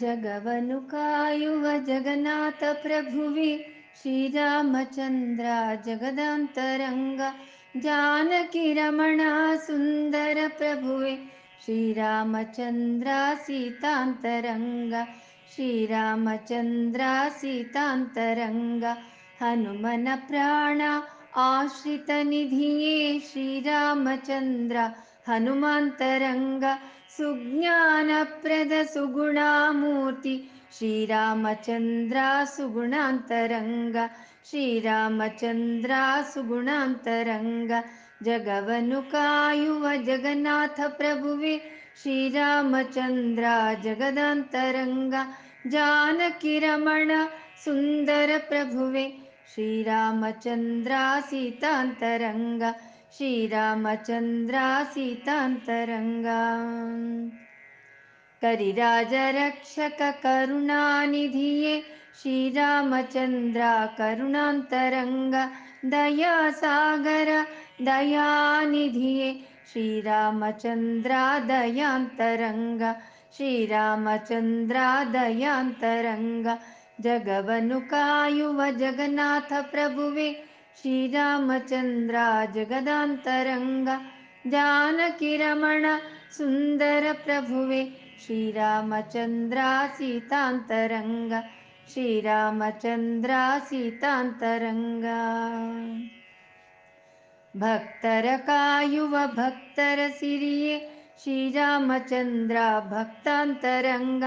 जगवनुकायुव जगन्नाथप्रभुवे श्रीरामचन्द्र जगदान्तरङ्ग जानकिरमणा सुन्दरप्रभुवे श्रीरामचन्द्र सीतान्तरङ्ग श्रीरामचन्द्र सीतान्तरङ्ग हनुमन प्राण आश्रितनिधिये श्रीरामचन्द्र हनुमन्तरङ्ग सुज्ञानप्रद सुगुणामूर्ति श्रीरामचन्द्र सुगुणान्तरङ्ग श्रीरामचन्द्र सुगुणान्तरङ्ग जगवनुकायुव जगन्नाथप्रभुवे श्रीरामचन्द्र जगदान्तरङ्ग जानकिरमण सुन्दरप्रभुवे श्रीरामचन्द्र सीतान्तरङ्ग श्रीरामचन्द्र करिराजरक्षककरुणानिधिये श्रीरामचन्द्र करुणान्तरङ्ग दयासागर दयानिधिये श्रीरामचन्द्र दयान्तरङ्ग श्रीरामचन्द्र दयान्तरङ्ग जगवनुकायुव जगन्नाथप्रभुवे श्रीरामचन्द्र जगदान्तरङ्ग जानकिरमण सुन्दरप्रभुवे श्रीरामचन्द्र सीतान्तरङ्ग श्रीरामचन्द्र सीतान्तरङ्ग भक्तरकायुव भक्तरसिरिये श्रीरामचन्द्र भक्तान्तरङ्ग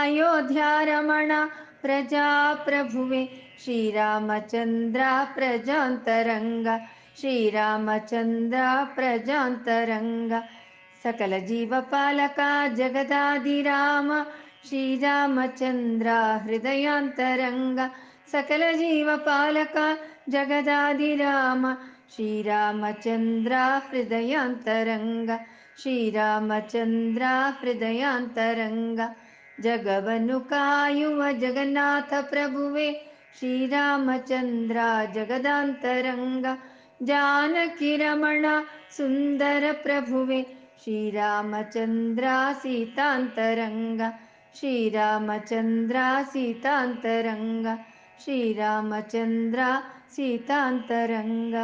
अयोध्यारमण प्रजाप्रभुवे श्रीरामचन्द्र प्रजान्तरङ्ग श्रीरामचन्द्र प्रजान्तरङ्ग। सकलजीवपालका जगदादिराम श्रीरामचन्द्र हृदयान्तरङ्ग। सकलजीवपालका जगदादिराम श्रीरामचन्द्र हृदयान्तरङ्ग। श्रीरामचन्द्र हृदयान्तरङ्ग जगवनुकायुव जगन्नाथप्रभुवे श्रीरामचन्द्र जगदान्तरङ्ग जानकिरमण सुन्दरप्रभुवे श्रीरामचन्द्र सीतान्तरङ्ग श्रीरामचन्द्र सीतान्तरङ्ग श्रीरामचन्द्र सीतान्तरङ्ग